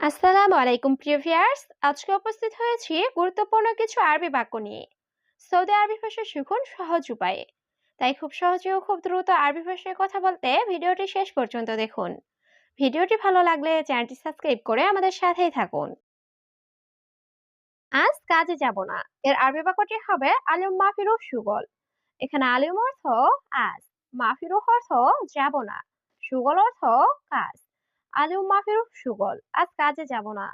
আসসালামু আলাইকুম, প্রিয় ভিউয়ার্স। আজকে উপস্থিত হয়েছি গুরুত্বপূর্ণ কিছু আরবি বাক্য নিয়ে। সৌদি আরবি ভাষা শিখুন সহজ উপায়ে। তাই খুব সহজে ও খুব দ্রুত আরবি ভাষায় কথা বলতে ভিডিওটি শেষ পর্যন্ত দেখুন। ভিডিওটি ভালো লাগলে চ্যানেলটি সাবস্ক্রাইব করে আমাদের সাথেই থাকুন। আজ কাজে যাব না। এর আরবি বাক্যটি হবে আলিম মাফিরু সুগল। এখানে আলিম অর্থ আজ মাফিরু অর্থ যাব না। সুগল অর্থ কাজ। আলিম মাফিরু সুগল, আজ কাজে যাব না।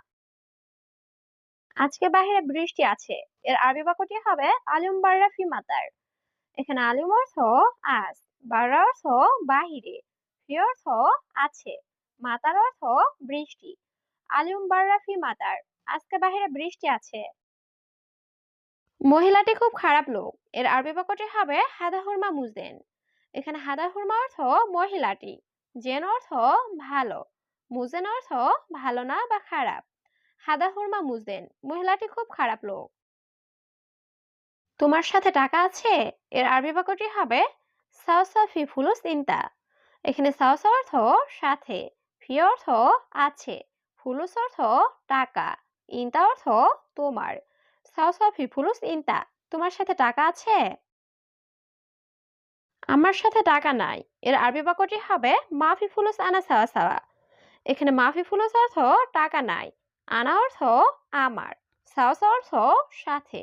আজকে বাহিরে বৃষ্টি আছে, এর আরবি বাক্যটি হবে আলিম বাররা ফি মাতার। এখানে আলিম অর্থ আজ, বাররা অর্থ বাহিরে, ফি অর্থ আছে, মাতার অর্থ বৃষ্টি। আলিম বাররা ফি মাতার, আজকে বাহিরে বৃষ্টি আছে। মহিলাটি খুব খারাপ লোক, এর আরবি বাক্যটি হবে হাদা হুরমা মুজেন এখানে হাদা হুরমা অর্থ মহিলাটি, জেন অর্থ ভালো। মুজেন অর্থ ভালো না বা খারাপ হাদা হুরমা মুজেন, মহিলাটি খুব খারাপ লোক। তোমার সাথে টাকা আছে? এর আরবি বাক্যটি হবে? সাউসা ফি ফুলুস ইনতা এখানে সাউসা অর্থ সাথে ফি অর্থ আছে ফুলুস অর্থ টাকা ইনতা অর্থ তোমার সাউসা ফি ফুলুস ইনতা তোমার সাথে টাকা আছে? আমার সাথে টাকা নাই এর আরবি বাক্যটি হবে মাফি ফুলুস আনা সাওয়া সাওয়া এখানে মাফি ফুলুস অর্থ টাকা নাই, আনা অর্থ আমার সাওসা অর্থ সাথে।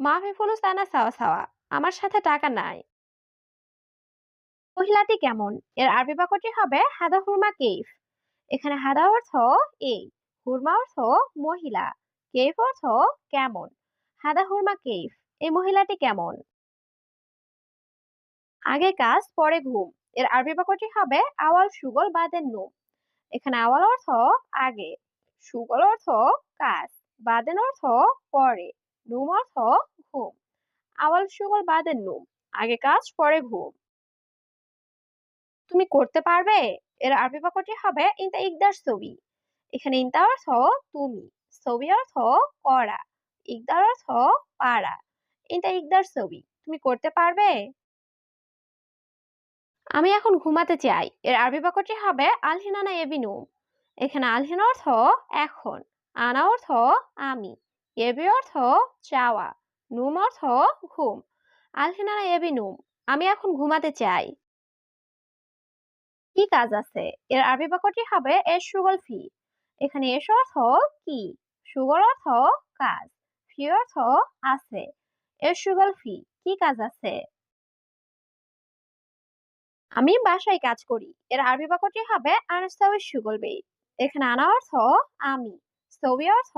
মাফি ফুলুস আনা, সাওয়া সাওয়া আমার সাথে টাকা নাই। মহিলাটি কেমন? এর আরবি বাক্যটি হবে হাদা হুরমা কেইফ। এখানে হাদা অর্থ এই, হুরমা অর্থ মহিলা, কেইফ অর্থ কেমন? হাদা হুরমা কেইফ, এই মহিলাটি কেমন? আগে কাজ, পরে ঘুম। এর আরবি বাক্যটি হবে আওয়াল, সুগল বাদের নুম। এখানে আওয়াল অর্থ আগে সুগল অর্থ কাজ, বাদেন অর্থ পরে, নুম অর্থ ঘুম। আওয়াল সুগল বাদের নুম, আগে কাজ, পরে ঘুম। তুমি করতে পারবে, এর আরবি বাক্যটি হবে ইনতা ইকদার ছবি এখানে ইনতা অর্থ তুমি ছবি অর্থ করা, ইকদার অর্থ পারা। ইনতা ইকদার ছবি তুমি করতে পারবে আমি এখন ঘুমাতে চাই। এর আরবি বাক্যটি হবে আলহিনানা এবিনুম এখানে আলহিন অর্থ এখন, আনা অর্থ আমি, এবি অর্থ চাওয়া, নুম অর্থ ঘুম। আলহিনানা এবিনুম আমি এখন ঘুমাতে চাই। কি কাজ আছে? এর আরবি বাক্যটি হবে এর সুগল ফি। এখানে এস অর্থ কি? সুগল অর্থ কাজ, ফি অর্থ আছে। এর সুগল ফি, কি কাজ আছে? আমি বাসায় কাজ করি। এর আরবি বাক্যটি হবে আনাস্তাউই সুগল বেই এখানে আনা অর্থ আমি সবি অর্থ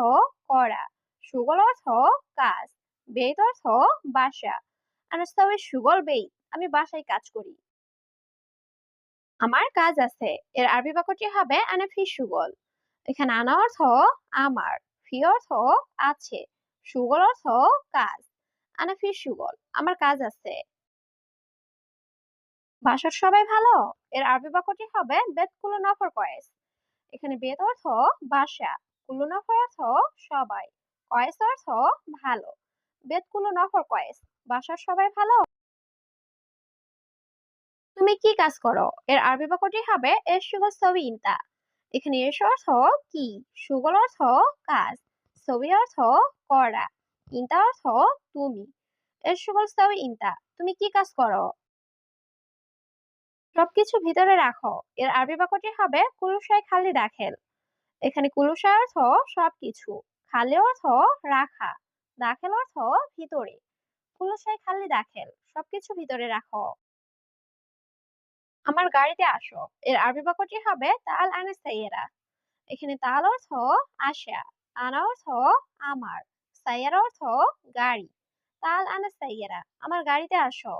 করা, সুগল অর্থ কাজ অর্থ বাসা। সুগল আমি বাসায় কাজ করি। আমার কাজ আছে। এর আরবি বাক্যটি হবে সুগল। এখানে আনা অর্থ আমার, ফি অর্থ আছে, সুগল অর্থ কাজ সুগল। আমার কাজ আছে। বাসার সবাই ভালো? এর আরবি বাক্যটি হবে বেত কুলো কয়েস। এখানে বেত অর্থ বাসা, কুলো অর্থ সবাই, কয়েস অর্থ ভালো। বেত কুলো নফর কয়েস, বাসার সবাই ভালো? তুমি কি কাজ করো? এর আরবি বাক্যটি হবে এর সুগল ছবি ইনতা এখানে এস অর্থ কি? সুগল অর্থ কাজ ছবি অর্থ করা, ইনতা অর্থ তুমি। এর সুগল ছবি ইনতা তুমি কি কাজ করো? সবকিছু ভিতরে রাখো। এর আরবি বাক্যটি হবে, কুলুসায় খালি দাখেল এখানে কুলুসায় অর্থ সবকিছু। খালি অর্থ রাখা। দাখেল অর্থ ভিতরে। কুলুসায় খালি দাখেল সবকিছু ভিতরে রাখো। আমার গাড়িতে আসো। এর আরবি বাক্যটি হবে, তাল আনে সাইয়েরা। এখানে তাল অর্থ আসা, আনা অর্থ আমার, সাইয়েরা অর্থ গাড়ি। তাল আনে সাইয়েরা। আমার গাড়িতে আসো।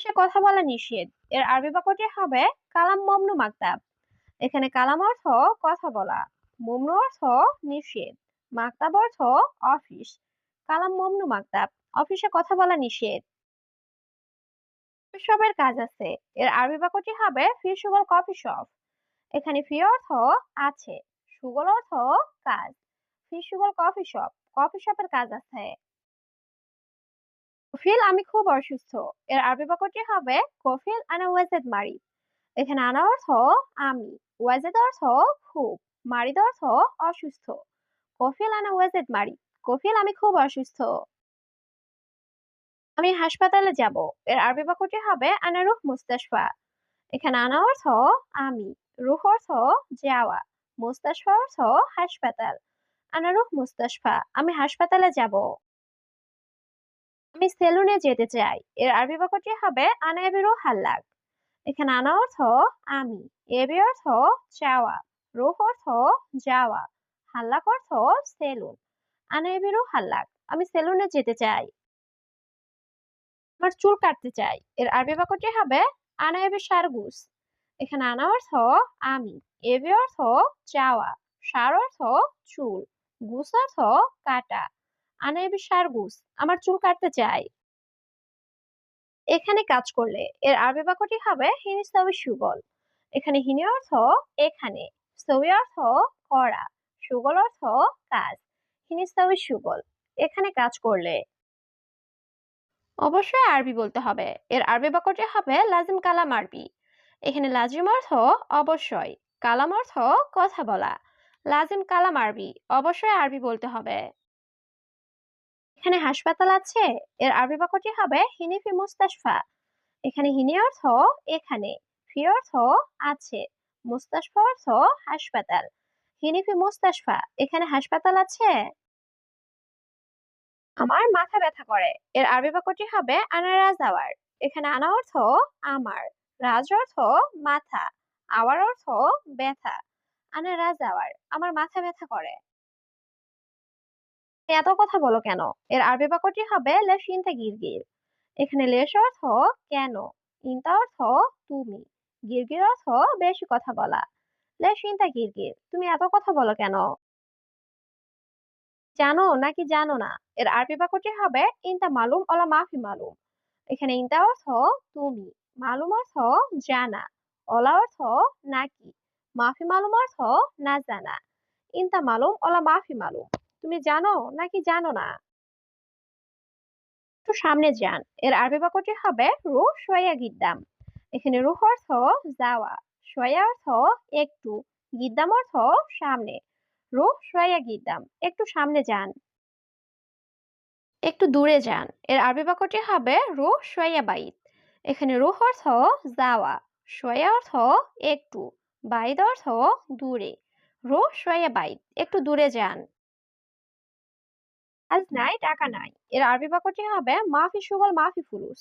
সে কথা বলা নিষেধ। এর আরবি বাক্যটি হবে কালাম মমনু মাকতাব। এখানে কালাম অর্থ কথা বলা, মমনু অর্থ নিষেধ, মাকতাব অর্থ অফিস, কালাম মমনু মাকতাব, অফিসে কথা বলা নিষেধ। শপের কাজ আছে। এর আরবি বাক্যটি হবে ফি সুগল কফি শপ এখানে ফি অর্থ আছে, সুগল অর্থ কাজ, ফি সুগল কফি শপ কফি শপের কাজ আছে। কফিল আমি খুব অসুস্থ। এর আরবি বাক্যটি হবে কফিল আনা ওয়াজেদ মারি। এখানে আনা অর্থ আমি। ওয়াজেদ অর্থ খুব। মারিদ অর্থ অসুস্থ। কফিল আনা ওয়াজেদ মারি। কফিল আমি খুব অসুস্থ। আমি হাসপাতালে যাব। এর আরবি বাক্যটি হবে আনা রুহ মুস্তাশফা। এখানে আনা অর্থ আমি। রুহ অর্থ যাওয়া। মুস্তাশফা অর্থ হাসপাতাল। আনা রুহ মুস্তাশফা। আমি হাসপাতালে যাব। আমি সেলুনে যেতে চাই। এর আরবি বাক্যটি হবে, আনা এবি রুহ হাল্লাক। এখানে আনা অর্থ, আমি। এবি অর্থ, চাওয়া। রুহ অর্থ, যাওয়া। হাল্লাক অর্থ, সেলুন। আনা এবি রুহ হাল্লাক। আমি সেলুনে যেতে চাই। আমার চুল কাটতে চাই। এর আরবি বাক্যটি হবে, আনা এবি সারগুস। এখানে আনা অর্থ, আমি। এবি অর্থ, চাওয়া। সার অর্থ, চুল। গুস অর্থ, কাটা। আনা সারগুস আমার চুল কাটতে চাই। এখানে কাজ করলে এর আরবি বাক্যটি হবে হিনি সবি সুগল। এখানে হিনি অর্থ এখানে সবি অর্থ করা, সুগল অর্থ কাজ, হিনি সবি সুগল। এখানে কাজ করলে অবশ্যই আরবি বলতে হবে। এর আরবি বাক্যটি হবে লাজিম কালাম আরবি। এখানে লাজিম অর্থ অবশ্যই, কালাম অর্থ কথা বলা। লাজিম কালাম আরবি, অবশ্যই আরবি বলতে হবে। এখানে হাসপাতাল আছে, এর আরবি বাক্যটি হবে হিনিফি মুস্তাশফা। এখানে হিনি অর্থ এখানে, ফি অর্থ আছে, মুস্তাশফা অর্থ হাসপাতাল। হিনিফি মুস্তাশফা, এখানে হাসপাতাল আছে? আমার মাথা ব্যথা করে, এর আরবি বাক্যটি হবে আনা রাজ আওয়ার। এখানে আনা অর্থ আমার, রাজ অর্থ মাথা, আওয়ার অর্থ ব্যথা। আনা রাজ আওয়ার, আমার মাথা ব্যথা করে। এত কথা বলো কেন? এর আরবি বাক্যটি হবে লেশ ইনতা গিরগির এখানে লেশ অর্থ কেন ইনতা অর্থ তুমি গিরগির অর্থ বেশি কথা বলা লেশ ইনতা গিরগির তুমি এত কথা বলো কেন? জানো নাকি জানো না? এর আরবি বাক্যটি হবে ইনতা মালুম অলা মাফি মালুম এখানে ইনতা অর্থ তুমি মালুম অর্থ জানা অলা অর্থ নাকি মাফি মালুম অর্থ না জানা ইনতা মালুম অলা মাফি মালুম তুমি জানো নাকি জানো না? একটু সামনে যান। এর আরবি বাক্যটি হবে রু সোয়া গিদ্দাম। এখানে রুহ অর্থ যাওয়া, সোয়া অর্থ একটু, গিদ্দাম অর্থ সামনে। রুহ সোয়া গিদ্দাম, একটু সামনে যান। একটু দূরে যান। এর আরবি বাক্যটি হবে রুহ সোয়া বাইত। এখানে রুহ অর্থ যাওয়া, সোয়া অর্থ একটু বাইদ অর্থ দূরে। রুহ সোয়া বাইত, একটু দূরে যান। আজ নাই টাকা নাই। এর আরবি বাক্যটি হবে মাফি সুগল মাফি ফুলুস।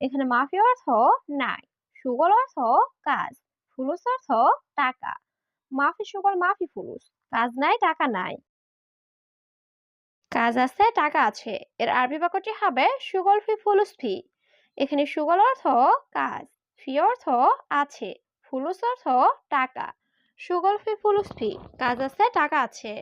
এখানে মাফি অর্থ নাই সুগল অর্থ কাজ ফুলুস অর্থ টাকা। মাফি সুগল মাফি ফুলুস কাজ নাই টাকা নাই। কাজ আছে টাকা আছে। এর আরবি বাক্যটি হবে সুগল ফি ফুলুস ফি। এখানে সুগল অর্থ কাজ ফি অর্থ আছে ফুলুস অর্থ টাকা। সুগল ফি ফুলুস ফি কাজ আছে টাকা আছে।